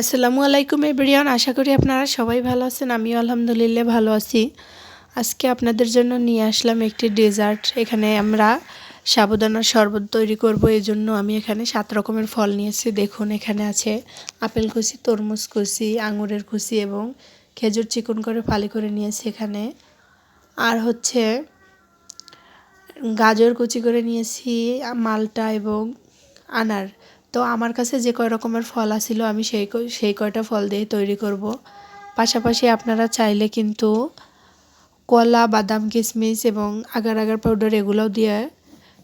আসসালামু আলাইকুম এভরিওয়ান, আশা করি আপনারা সবাই ভালো আছেন, আমিও আলহামদুলিল্লাহ ভালো আছি। আজকে আপনাদের জন্য নিয়ে আসলাম একটি ডেজার্ট, এখানে আমরা সাবুদানার শরবত তৈরি করব, এই জন্য আমি এখানে সাত রকমের ফল নিয়েছি। দেখুন, এখানে আছে আপেল কুচি, তরমুজ কুচি, আঙুরের কুচি এবং খেজুর চিকন করে ফালি করে নিয়েছি এখানে। আর হচ্ছে গাজর কুচি করে নিয়েছি, মালটা এবং আনার। তো আমার কাছে যে কয় রকমের ফল আসিল আমি সেই সেই কয়টা ফল দিয়ে তৈরি করব। পাশাপাশি আপনারা চাইলে কিন্তু কলা, বাদাম কিশমিশ এবং আগার আগার পাউডার এগুলোও দিয়ে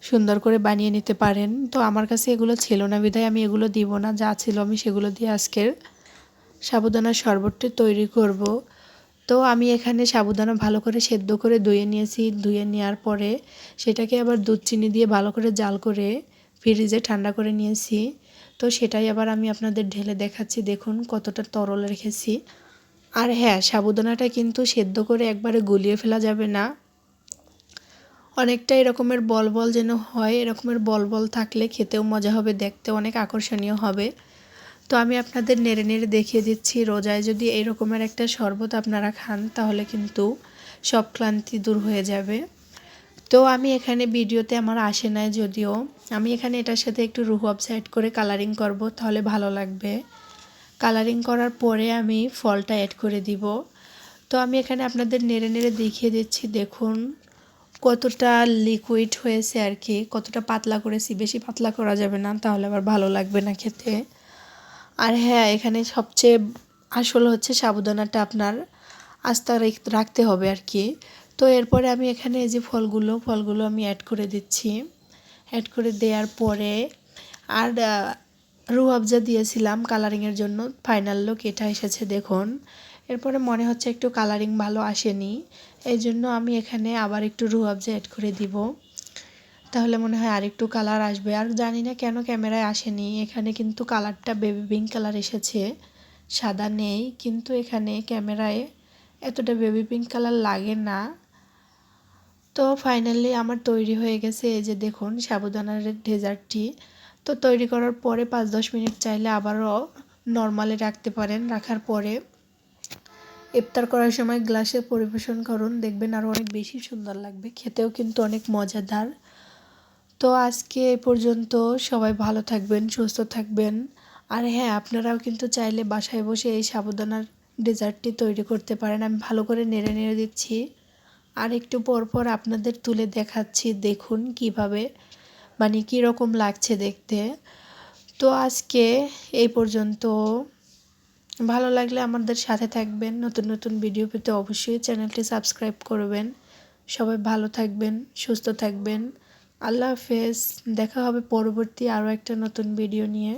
সুন্দর করে বানিয়ে নিতে পারেন। তো আমার কাছে এগুলো ছিল না, বিধায় আমি এগুলো দিব না, যা ছিল আমি সেগুলো দিয়ে আজকের সাবুদানার শরবতটি তৈরি করব। তো আমি এখানে সাবুদানা ভালো করে সেদ্ধ করে ধুয়ে নিয়েছি। ধুয়ে নেওয়ার পরে সেটাকে আবার দুধ চিনি দিয়ে ভালো করে জাল করে ফ্রিজে ঠান্ডা করে নিয়েছি। তো সেটাই আবার আমি আপনাদের ঢেলে দেখাচ্ছি। দেখুন কতটা তরল রেখেছি। আর হ্যাঁ সাবুদানাটা কিন্তু সেদ্ধ করে একবারে গুলিয়ে ফেলা যাবে না। অনেকটা এরকমের বল বল যেন হয়, এরকমের বল বল থাকলে খেতেও মজা হবে দেখতে অনেক আকর্ষণীয় হবে। তো আমি আপনাদের নেড়ে নেড়ে দেখিয়ে দিচ্ছি, রোজায় যদি এরকমের একটা শরবত আপনারা খান, তাহলে কিন্তু সব ক্লান্তি দূর হয়ে যাবে। তো আমি এখানে ভিডিওতে আমার আসে নাই যদিও। আমি এখানে এটার সাথে একটু রুহ অ্যাড করে কালারিং করব, তাহলে ভালো লাগবে। কালারিং করার পরে আমি ফলটা অ্যাড করে দিব। তো আমি এখানে আপনাদের নেড়ে নেড়ে দেখিয়ে দিচ্ছি, দেখুন। কতটা লিকুইড হয়েছে আর কি, কতটা পাতলা করেছি, বেশি পাতলা করা যাবে না, তাহলে আবার ভালো লাগবে না খেতে। আর হ্যাঁ এখানে সবচেয়ে আসল হচ্ছে সাবুদানাটা আপনার আস্তা রাখতে হবে আর কি। তো এরপরে আমি এখানে এই যে ফলগুলো ফলগুলো আমি অ্যাড করে দিচ্ছি। অ্যাড করে দেওয়ার পরে আর রুয়াবজা দিয়েছিলাম কালারিংয়ের জন্য ফাইনাল লুক এটা এসেছে দেখুন। এরপরে মনে হচ্ছে একটু কালারিং ভালো আসেনি, এই জন্য আমি এখানে আবার একটু রুয়াবজা অ্যাড করে দিব। তাহলে মনে হয় আর একটু কালার আসবে। আর জানি না কেন ক্যামেরায় আসেনি, এখানে কিন্তু কালারটা বেবি পিঙ্ক কালার এসেছে, সাদা নেই, কিন্তু এখানে ক্যামেরায় এতটা বেবি পিঙ্ক কালার লাগে না। তো ফাইনালি আমার তৈরি হয়ে গেছে এই যে দেখুন সাবুদানার ডেজার্টটি। তো তৈরি করার পরে পাঁচ দশ মিনিট চাইলে আবারও নর্মালে রাখতে পারেন, রাখার পরে ইফতার করার সময় গ্লাসে পরিবেশন করুন, দেখবেন আরও অনেক বেশি সুন্দর লাগবে, খেতেও কিন্তু অনেক মজাদার। তো আজকে এ পর্যন্ত সবাই ভালো থাকবেন, সুস্থ থাকবেন। আর হ্যাঁ আপনারাও কিন্তু চাইলে বাসায় বসে এই সাবুদানার ডেজার্টটি তৈরি করতে পারেন। আমি ভালো করে নেড়ে নেড়ে দিচ্ছি। আর একটু পর পর আপনাদের তুলে দেখাচ্ছি, দেখুন কীভাবে মানে কীরকম লাগছে দেখতে। তো আজকে এই পর্যন্ত। ভালো লাগলে আমাদের সাথে থাকবেন, নতুন নতুন ভিডিও পেতে অবশ্যই চ্যানেলটি সাবস্ক্রাইব করবেন। সবাই ভালো থাকবেন, সুস্থ থাকবেন। আল্লাহ হাফেজ, দেখা হবে পরবর্তী আরও একটা নতুন ভিডিও নিয়ে।